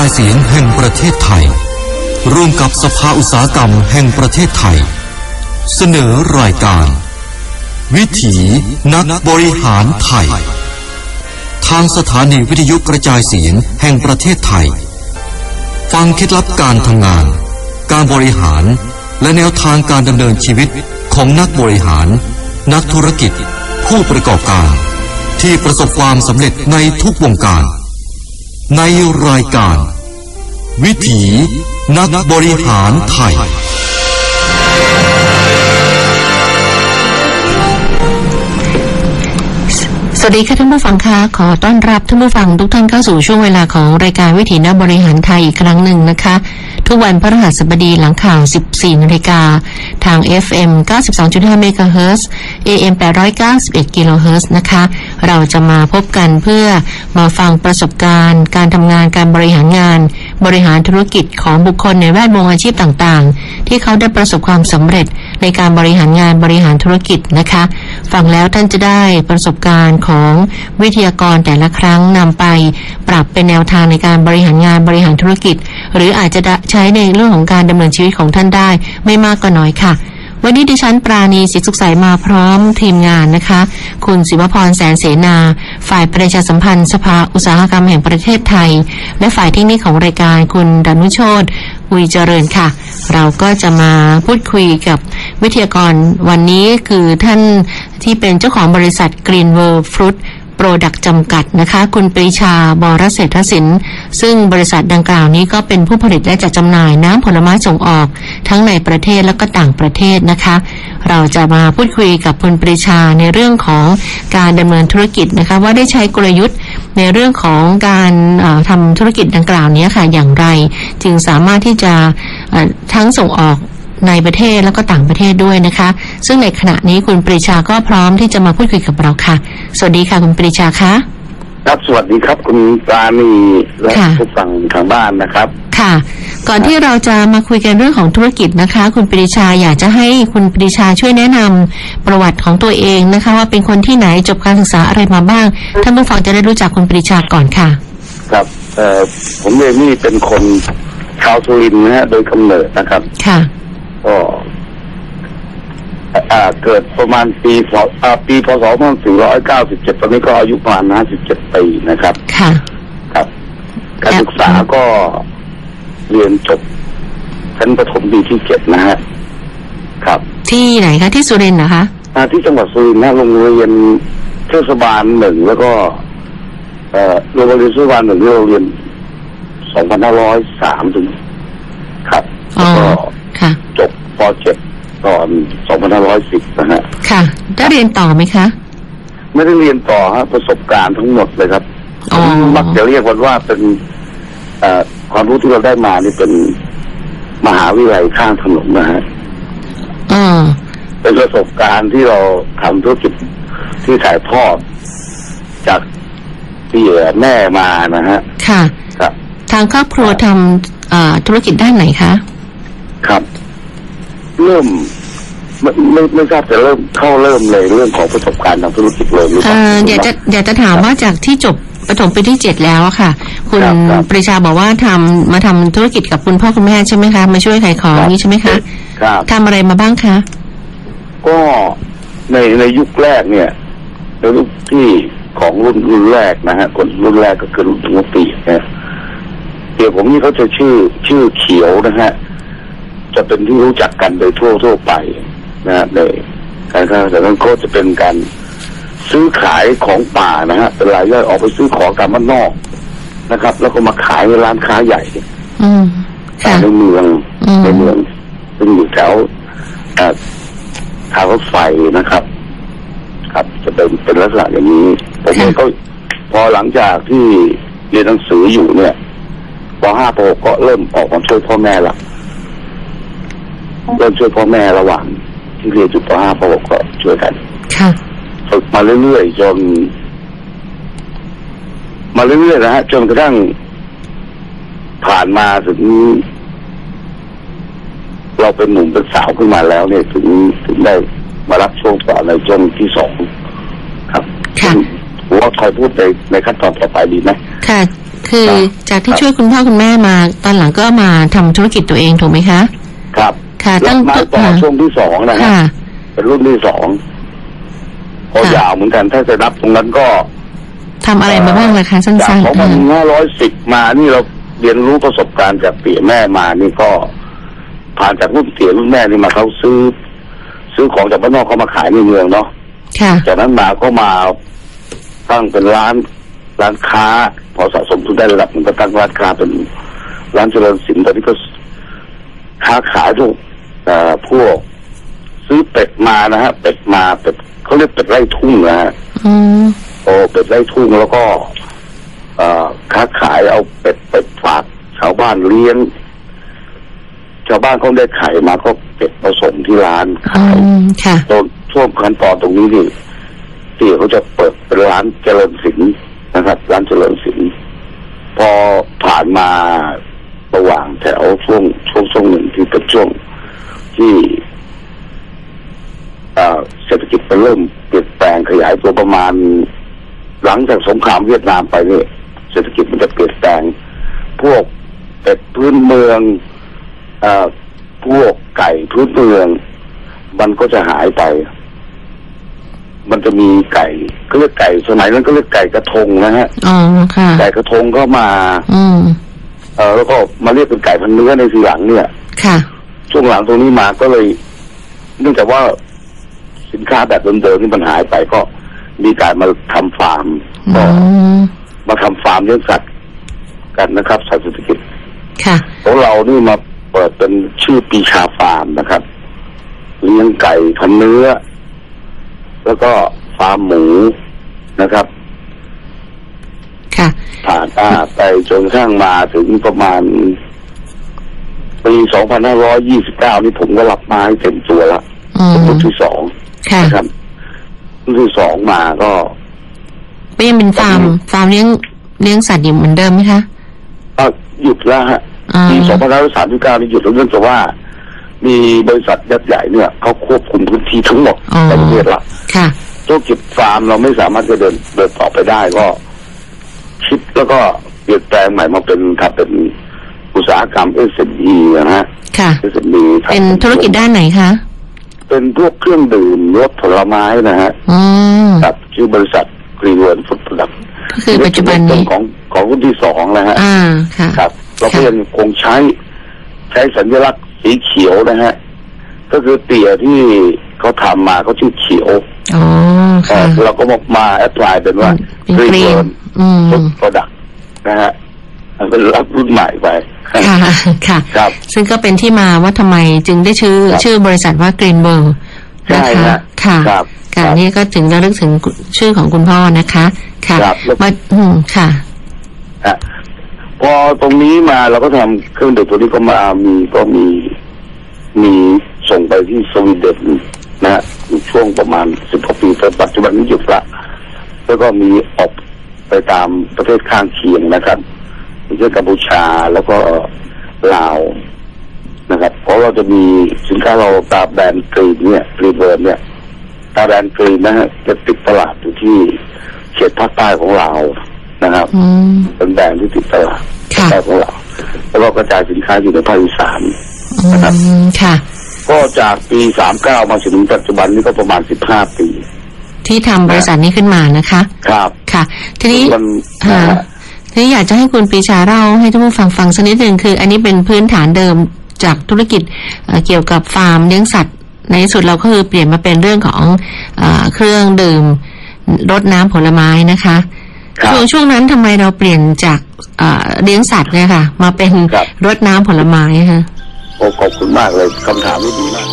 ายเสียงแห่งประเทศไทย ร่วมกับสภาอุตสาหกรรมแห่งประเทศไทย เสนอรายการ วิถีนักบริหารไทย ทางสถานีวิทยุกระจายเสียงแห่งประเทศไทย ฟังเคล็ดลับการทำงาน การบริหารและแนวทางการดำเนินชีวิตของนักบริหาร นักธุรกิจ ผู้ประกอบการ ที่ประสบความสำเร็จในทุกวงการ ในรายการ วิถีนักบริหารไทย สวัสดีค่ะท่านผู้ฟังคะขอต้อนรับท่านผู้ฟังทุกท่านเข้าสู่ช่วงเวลาของรายการวิถีนักบริหารไทยอีกครั้งหนึ่งนะคะ ทุกวันพฤหัสบดีหลังข่าว 14 นาฬิกา ทาง FM 92.5 MHz AM 891กิโลเฮิรตซ์นะคะ เราจะมาพบกันเพื่อมาฟังประสบการณ์ การทำงานการบริหารงาน บริหารธุรกิจของบุคคลในแวดวงอาชีพต่างๆ ที่เขาได้ประสบความสำเร็จในการบริหารงานบริหารธุรกิจนะคะ ฟังแล้วท่านจะได้ประสบการณ์ของวิทยากรแต่ละครั้งนำไปปรับเป็นแนวทางในการบริหารงานบริหารธุรกิจ หรืออาจจะใช้ในเรื่องของการดำเนินชีวิตของท่านได้ ไม่มากก็น้อยค่ะ วันนี้ดิฉันปราณีศิสุขใสมาพร้อมทีมงานนะคะ คุณศิวพรแสนเสนา ฝ่ายประชาสัมพันธ์ สภาอุตสาหกรรมแห่งประเทศไทย และฝ่ายเทคนิคของรายการคุณดนุโชตอุยเจริญค่ะ เราก็จะมาพูดคุยกับวิทยากรวันนี้คือท่านที่เป็นเจ้าของบริษัท Green World Fruit โปรดักต์จำกัดนะคะ คุณปรีชาบรเศรษฐศิลป์ซึ่งบริษัทดังกล่าวนี้ก็เป็นผู้ผลิตและจัดจำหน่ายน้ำผลไม้ส่งออก ทั้งในประเทศและก็ต่างประเทศนะคะ เราจะมาพูดคุยกับคุณปรีชาในเรื่องของการดำเนินธุรกิจนะคะ ว่าได้ใช้กลยุทธ์ในเรื่องของการทำธุรกิจดังกล่าวนี้ค่ะอย่างไร จึงสามารถที่จะทั้งส่งออก ในประเทศแล้วก็ต่างประเทศด้วยนะคะ ซึ่งในขณะนี้คุณปรีชาก็พร้อมที่จะมาพูดคุยกับเราค่ะ สวัสดีค่ะคุณปรีชาคะครับสวัสดีครับ คุณปราณีและผู้ฟังทางบ้านนะครับ ค่ะ ก่อนที่เราจะมาคุยกันเรื่องของธุรกิจนะคะ คุณปรีชาอยากจะให้คุณปรีชาช่วยแนะนำประวัติของตัวเองนะคะ ว่าเป็นคนที่ไหนจบการศึกษาอะไรมาบ้างท่านผู้ฟังจะได้รู้จักคุณปรีชาก่อนค่ะ ครับเอ่อผมเองนี่เป็นคนชาวสุรินทร์นะฮะโดยกำเนิดนะครับ ค่ะ ก็อ่าเกิดประมาณปีพอ่าปีพศ2497 ตอนนี้ก็อายุประมาณ57ปีนะครับ ค่ะ ครับ การศึกษาก็เรียนจบชั้นประถมปีที่เจ็ดนะฮะ ครับ ที่ไหนคะที่สุรินทร์นะคะอ่าที่จังหวัดสุรินทร์นะโรงเรียนเทศบาลหนึ่งแล้วก็เอ่อโรงเรียนเทศบาลหนึ่งที่เราเรียน 2503ถึงครับอ๋แล้อวก็ค่ะจบป .7 ต อน2510นะฮะ ค่ะ ได้เรียนต่อไหมคะ ไม่ได้เรียนต่อฮะประสบการณ์ทั้งหมดเลยครับอ๋อผมมักจะเรียกว่าว่าเป็นเอ่อความรู้ที่เราได้มานี่เป็นมหาวิทยาลัยข้างถนนนะฮะอ๋อเป็นประสบการณ์ที่เราทำธุรกิจที่ถ่ายทอดจากพี่แม่มานะฮะ ค่ะครับทางครอบครัวทำเอ่อธุรกิจด้านไหนคะ ครับ เริ่ม ไม่ไม่ไม่ทราบจะเริ่มเข้าเริ่มเลยเรื่องของประสบการณ์ทางธุรกิจเลยหรือเปเอ่ล่าออยากจะอยากจะถามว่าจากที่จบประถมปีที่เจ็ดแล้วอะค่ะ คุณครับครับปรีชาบอกว่าทำมาทำธุรกิจกับคุณพ่อคุณแม่ใช่ไหมคะมาช่วยขายของนี่ใช่ไหมคะครับทำอะไรมาบ้างคะก็ในในยุคแรกเนี่ยในยุคที่ของรุ่นรุ่นแรกนะฮะคนรุ่นแรกก็คือรุ่นหัวปีนะเดี๋ยวผมนี่เขาจะชื่อชื่อเขียวนะฮะจะเป็นที่รู้จักกันโดยทั่วทั่วไป นะฮะในการค้าแต่นั้นก็จะเป็นการซื้อขายของป่านะฮะเป็นรายย่อยออกไปซื้อของตามบ้านนอกนะครับ แล้วก็มาขายในร้านค้าใหญ่อืมค่ะในเมืองอืมในเมืองซึ่งอยู่แถวเอ่อทางรถไฟนะครับ ครับ จะเป็นเป็นลักษณะอย่างนี้ผมเองก็พอหลังจากที่เรียนหนังสืออยู่เนี่ยป .5 ป .6 ก็เริ่มออกมาช่วยพ่อแม่ละเริ่มช่วยพ่อแม่ระหว่าง ที่เรียนอยู่ป .5 ป .6 ก็ช่วยกันค่ะฝึกมาเรื่อยๆจนมาเรื่อยๆนะฮะจนกระทั่งผ่านมาถึง เราเป็นหนุ่มเป็นสาวขึ้นมาแล้ว เนี่ย ถึงถึงได้มารับช่วงต่อในช่วงที่สองครับค่ะผมว่าคอยพูดในในขั้นตอนต่อไปดีไหมค่ะ คือครับจากที่ครับช่วยคุณพ่อคุณแม่มา ตอนหลังก็มาทำธุรกิจตัวเองถูกไหมคะ ครับ ค่ะแล้ตั้วงมาต่อค่ะช่วงที่สองนะฮะค่ะเป็นรุ่นที่สองก็ค่ะยาวเหมือนกันถ้าจะนับตรงนั้นก็ทำอะไรมาบ้างล่ะคะสั้จากนสองๆพันอ่าห้าร้อยสิบมานี่เราเรียนรู้ประสบการณ์จากเตี่ยแม่มานี่ก็ ผ่านจากรุ่นเตี่ยรุ่นแม่นี่มาเขาซื้อ ซื้อของจากบ้านนอกเขามาขายในเมืองเนาะค่ะจากนั้นมาก็มาตั้งเป็นร้านร้านค้า พอสะสมทุนได้ระดับหนึ่งก็ตั้งร้านค้าเป็นร้านเจริญสินตอนนี้ก็ค้าขายพวกเอ่อ พวก ซื้อเป็ดมานะฮะเป็ดมาเป็ดเขาเรียกเป็ดไร่ทุ่งนะฮะอืมโอ้เป็ดไร่ทุ่งแล้วก็เอ่อค้าขายเอาเป็ดไปฝากชาวบ้านเลี้ยงชาวบ้านเขาได้ไข่มาก็เป็ดมาส่งที่ร้านอืขายมค่ะตอนช่วงขั้นตอนตรงนี้นี่เตี๋ยเขาจะเปิดเป็นร้านเจริญสินนะครับ ร้านเจริญสินพอผ่านมาระหว่างแถวช่วงช่วงช่วงหนึ่งที่เป็นช่วง ที่เอ่อเศรษฐกิจมันเริ่มเปลี่ยนแปลงขยายตัวประมาณ หลังจากสงครามเวียดนามไปเนี่ยเศรษฐกิจมันจะเปลี่ยนแปลง พวกเป็ดพื้นเมืองเอ่อพวกไก่พื้นเมือง มันก็จะหายไป มันจะมีไก่ก็เรียกไก่สมัยนั้นก็เรียกไก่กระทงนะฮะอ๋อค่ะไก่กระทงก็มา อืมเออแล้วก็มาเรียกเป็นไก่พันเนื้อในทีหลังเนี่ย ค่ะ ช่วงหลังตรงนี้มาก็เลย เนื่องจากว่าสินค้าแบบเดิมๆนี่มันหายไปก็มีการมาทำฟาร์มอืก็มมาทำฟาร์มเลี้ยงสัตว์กันนะครับสัตว์เศรษฐกิจค่ะของเรานี่มาเปิดเป็นชื่อปีชาฟาร์มนะครับเลี้ยงไก่พันเนื้อ แล้วก็ฟาร์มหมูนะครับ ค่ะผ่านอาไปจนกระทั่งมาถึงประมาณ ปี 2529 นี่ผมก็รับไม้เต็มตัวละอืมรุ่นที่สองค่ะนะครับรุ่นที่สองมาก็ ก็ยังเป็นฟาร์มฟาร์มเลี้ยงเลี้ยงสัตว์อยู่เหมือนเดิมไหมคะอะหยุดแล้วฮะอ่าปี2539นี่หยุดแล้วเนื่องจากว่า มีบริษัทยักษ์ใหญ่เนี่ยเขาควบคุมพื้นที่ทั้งหมดอ๋อในประเทศละ ค่ะ ธุรกิจฟาร์มเราไม่สามารถจะเดินเดินต่อไปได้ก็ คิดแล้วก็เปลี่ยนแปลงใหม่มาเป็นทำเป็น อุตสาหกรรม SME นะฮะ ค่ะ SME ทำเป็นธุรกิจด้านไหนคะ เป็นพวกเครื่องดื่มรสผลไม้นะฮะอืมครับชื่อบริษัทกรีนเวิร์นฟุตประดับก็คือปัจจุบันนี้ของของรุ่นที่สองนะฮะ อ่า ค่ะ ครับ เราก็ยังคงใช้ใช้สัญลักษณ์สีเขียวนะฮะ ก็คือเตี่ยที่เขาทำมาเขาชื่อเขียวอ๋อเอ่ค่ะอเราก็มามาแอพพลายเป็นว่าเป็นกรีนอืมฟุตประดับนะฮะมันเป็นรับรุ่นใหม่ไป ค่ะค่ะครับซึ่งก็เป็นที่มาว่าทำไมจึงได้ชื่อครับชื่อบริษัทว่ากรีนเบอร์ใช่นะคะฮะค่ะครับค่ะครับนี่ก็ถึงระลึกถึงชื่อของคุณพ่อนะคะ ค่ะครับแล้วมาอืมค่ะฮะพอตรงนี้มาเราก็ทำเครื่องดื่มตัวนี้ก็มามีก็มีมีส่งไปที่สวีเดนนะฮะอยู่ช่วงประมาณสิบกว่าปีแต่ปัจจุบันนี้หยุดละแล้วก็มีออกไปตามประเทศข้างเคียงนะครับ อย่างเช่นกัมพูชาแล้วก็ลาวนะครับ เพราะเราจะมีสินค้าเราตาแบรนด์กรีนเนี่ยกรีนเบิร์นเนี่ยตาแบรนด์กรีนนะฮะจะติดตลาดอยู่ที่เขตภาคใต้ของเรานะครับอืมเป็นแบรนด์ที่ติดตลาดค่ะใต้ของเราแล้วก็กระจายสินค้าอยู่ในภาคอีสานนะครับอืมค่ะ ก็จากปี39มาถึงปัจจุบันนี้ก็ประมาณ15ปี ที่ทำบริษัทนี้ขึ้นมานะคะ ครับค่ะ ทีนี้มันค่ะนะฮะ ทีนี้อยากจะให้คุณปรีชาเล่าให้ท่านผู้ฟังฟังสักนิดหนึ่งคือ อันนี้เป็นพื้นฐานเดิมจากธุรกิจเอ่อเกี่ยวกับฟาร์มเลี้ยงสัตว์ ในที่สุดเราก็คือเปลี่ยนมาเป็นเรื่องของเออเครื่องดื่มรดน้ำผลไม้นะคะครับช่วงช่วงนั้นทำไมเราเปลี่ยนจากเอ่อเลี้ยงสัตว์เนี่ยค่ะ มาเป็นครับรดน้ำผลไม้ค่ะโอ้ขอบคุณมากเลยคำถามที่ดีมาก